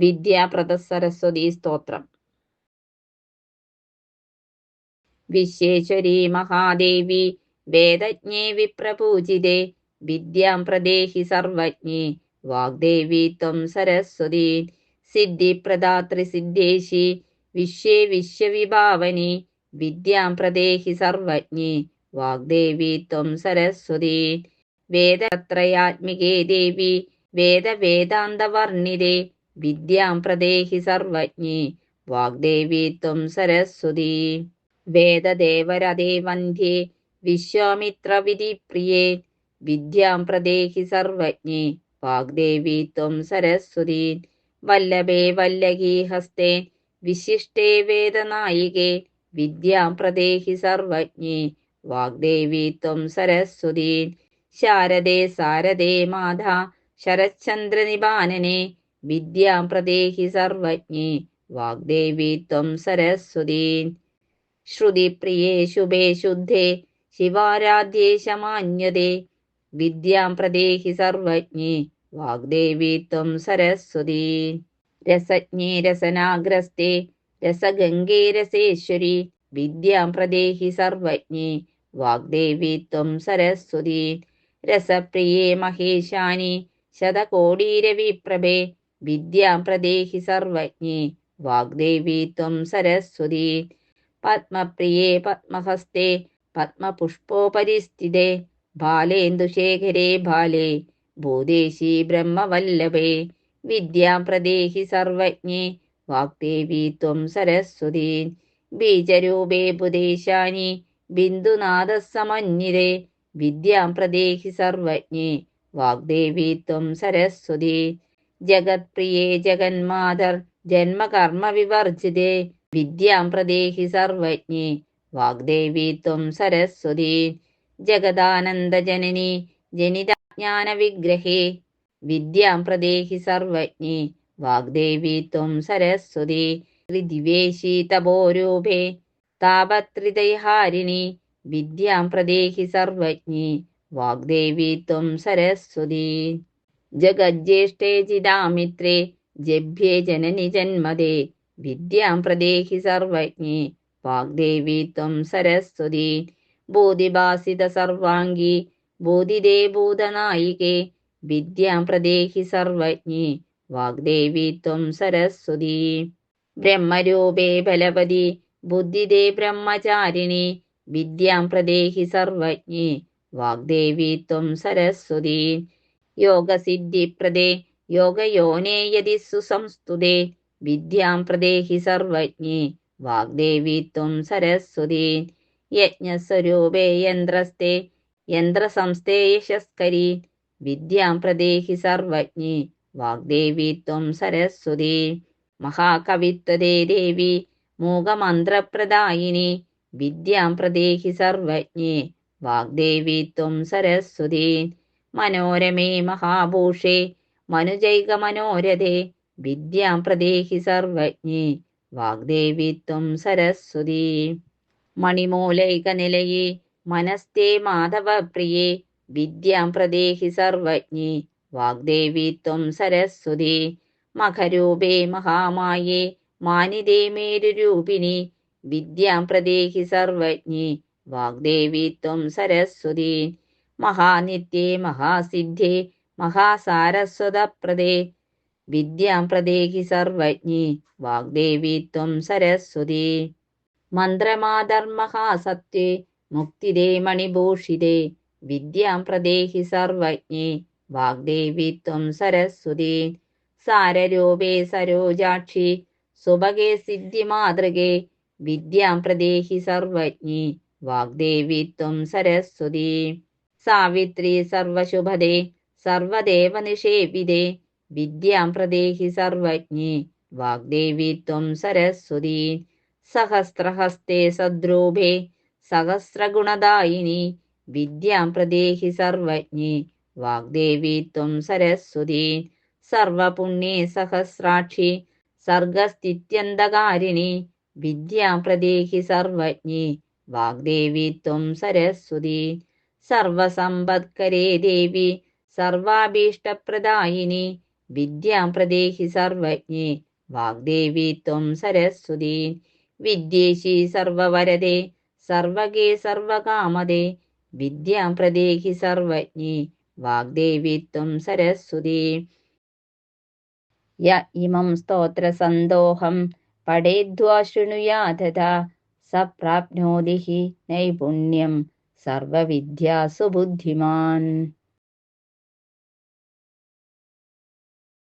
വിദ്യാപ്രദ സരസ്വതി സ്തോത്രം. വിശ്വേശ്വരി മഹാദേവി വേദജ്ഞേ വിപ്രപൂജിതേ വിദ്യാം പ്രദേഹി സർവജ്ഞേ വാഗ്ദേവി ത്വം സരസ്വതി സിദ്ധിപ്രദാത്രി സിദ്ധേശി വിശ്വേ വിശ്വവിഭാവനി വിദ്യാം പ്രദേഹി സർവജ്ഞേ വാഗ്ദേവി ത്വം സരസ്വതി വേദത്രയാത്മികേ ദേവി വേദവേദാന്തവർണിതേ വിദ്യാം പ്രദേഹി സർവജ്ഞി വാഗ്ദേവി ത്വം സരസ്വതി. വേദദേവരതേ വന്ധ്യേ വിശ്വാമിത്രവിധിപ്രിയേ വിദ്യാം പ്രദേഹി സർവജ്ഞി വാഗ്ദേവി ത്വം സരസ്വതി. വല്ലഭേ വല്ലകീ ഹസ്തേ വിശിഷ്ടേ വേദനായികേ വിദ്യാം പ്രദേഹി സർവജ്ഞി വാഗ്ദേവി ത്വം സരസ്വതി. ശാരദേ സാരദേ മാധ ശരച്ചന്ദ്രനിപാനനെ വിദ്യാം പ്രദേഹി സർവജ്ഞി വാഗ്ദേവി ത്വം സരസ്വതി. ശ്രുതിപ്രിയേ ശുഭേ ശുദ്ധേ ശിവാരാധ്യേ ശമാന്യതേ. വിദ്യാം പ്രദേഹി സർവജ്ഞി വാഗ്ദേവി ത്വം സരസ്വതീ. രസജ്ഞേ രസനാഗ്രസ്തേ രസഗംഗേ രസേശ്വരി. വിദ്യാം പ്രദേഹി സർവജ്ഞി വാഗ്ദേവി ത്വം സരസ്വതീ. രസപ്രിയേ മഹേശാനി ശതകോടീരവിപ്രഭേ വിദ്യാം പ്രദേഹി സർവജ്ഞി വാഗ്ദേവി ത്വം സരസ്വതി. പത്മപ്രിയേ പത്മഹസ്തേ പത്മപുഷ്പോപരിസ്ഥിതേ ബാലേന്ദുശേഖരേ ബാലേ ഭൂദേശി ബ്രഹ്മവല്ലഭേ. വിദ്യാം പ്രദേഹി സർവജ്ഞേ വാഗ്ദേവി ത്വം സരസ്വതി. ബീജരൂപേ ബുദേശാനി ബിന്ദുനാഥസമന്വിതേ വിദ്യാം പ്രദേഹി സർവജ്ഞേ വാഗ്ദേവി ത്വം സരസ്വതി. ജഗത്പ്രിയേ ജഗന്മാതർ ജന്മകർമ്മ വിവർജിതേ വിദ്യാം പ്രദേഹി സർവജ്ഞേ വാഗ്ദേവി ത്വം സരസ്വതി ജഗദാനന്ദജനനി ജനിതജ്ഞാനവിഗ്രഹേ. വിദ്യാം പ്രദേഹി സർവജ്ഞേ വാഗ്ദേവി ത്വം സരസ്വതി. ത്രിദിവേശി തപോരൂപേ താപത്രിതൈഹാരിണി. വിദ്യാം പ്രദേഹി സർവജ്ഞേ വാഗ്ദേവി ത്വം സരസ്വതി. ജഗജ്യേഷ്ഠേ ചിദാമിത്രേ ജഭ്യേ ജനനി ജന്മദേ വിദ്യാം പ്രദേഹി സർവജ്ഞി വാഗ്ദേവി ത്വം സരസ്വതി. ബോധിഭാസിത സർവാംഗി ബോധിദേ ഭൂതനായികേ വിദ്യാം പ്രദേഹി സർവജ്ഞി വാഗ്ദേവി ത്വം സരസ്വതി. ബ്രഹ്മരൂപേ ബലവതി ബുദ്ധിദേ ബ്രഹ്മചാരിണി വിദ്യാം പ്രദേഹി സർവജ്ഞി വാഗ്ദേവി ത്വം സരസ്വതി. യോഗസിദ്ധിപ്രദേ योगयोने यदि സുസംസ്തുതേ വിദ്യാം പ്രദേഹി सर्वज्ञे വാഗ്ദേവി त्वं സരസ്വതി യജ്ഞസ്വരൂപേ യന്ത്രസ്തേ യന്ത്രസംസ്ഥേ യശസ്കരി വിദ്യാം പ്രദേഹി सर्वज्ञे വാഗ്ദേവി ത്വം സരസ്വതി മഹാകവിത്വദേ ദേവി മൂകമന്ത്രപ്രദായിനി വിദ്യാം പ്രദേഹി സർവജ്ഞേ വാഗ്ദേവി ത്വം സരസ്വതി മനോരമേ മഹാഭൂഷേ മനുജൈക മനോരഥേ വിദ്യാം പ്രദേഹി സർവജ്ഞേ വാഗ്ദേവിത്വം സരസ്വതി. മണിമൂലൈക നിലയേ മനസ്തേ മാധവപ്രിയേ വിദ്യാം പ്രദേഹി സർവജ്ഞേ വാഗ്ദേവിത്വം സരസ്വതി. മഖരൂപേ മഹാമായേ മാനിതേ മേരുരൂപിണി വിദ്യാം പ്രദേഹി സർവജ്ഞേ വാഗ്ദേവിത്വം സരസ്വതി. മഹാനിത്യേ മഹാസിദ്ധേ മഹാസാരസ്വതപ്രദേ. വിദ്യാം പ്രദേഹി സർവജ്ഞി വാഗ്ദേവി ത്വം സരസ്വതി. മന്ത്രമാധർമഹാസത്വേ മുക്തിദേ മണിഭൂഷിതേ. വിദ്യാം പ്രദേഹി സർവജ്ഞി വാഗ്ദേവി ത്വം സരസ്വതി. സാരരൂപേ സരോജാക്ഷി സുഭഗേ സിദ്ധിമാതൃകേ. വിദ്യാം പ്രദേഹി സർവജ്ഞി വാഗ്ദേവി ത്വം സരസ്വതി. സാവിത്രി സർവശുഭദേ സർവദേവനിഷേവിതേ. വിദ്യാം പ്രദേഹി സർവജ്ഞി വാഗ്ദേവി ത്വം സരസ്വതി. സഹസ്രഹസ്തേ സദ്രൂപേ സഹസ്രഗുണദായിനി. വിദ്യാം പ്രദേഹി സർവജ്ഞി വാഗ്ദേവി ത്വം സരസ്വതി. സർവപുണ്യേ സഹസ്രാക്ഷി സർഗസ്ഥിത്യന്തകാരിണി. വിദ്യാം പ്രദേഹി സർവജ്ഞി വാഗ്ദേവി ത്വം സരസ്വതി. सर्वसम्पत्करे देवि सर्वाभीष्टप्रदायिनि विद्यां प्रदेहि सर्वज्ञे वाग्देवी त्वं सरस्वती विद्येशी सर्ववरदे सर्वगे सर्वकामदे विद्यां प्रदेहि सर्वज्ञे वाग्देवी त्वं सरस्वती य इमं स्तोत्रसन्दोहं पडेद्वाशृणुया तथा स प्राप्नोति हि नैपुण्यम् സർവവിദ്യാസു ബുദ്ധിമാൻ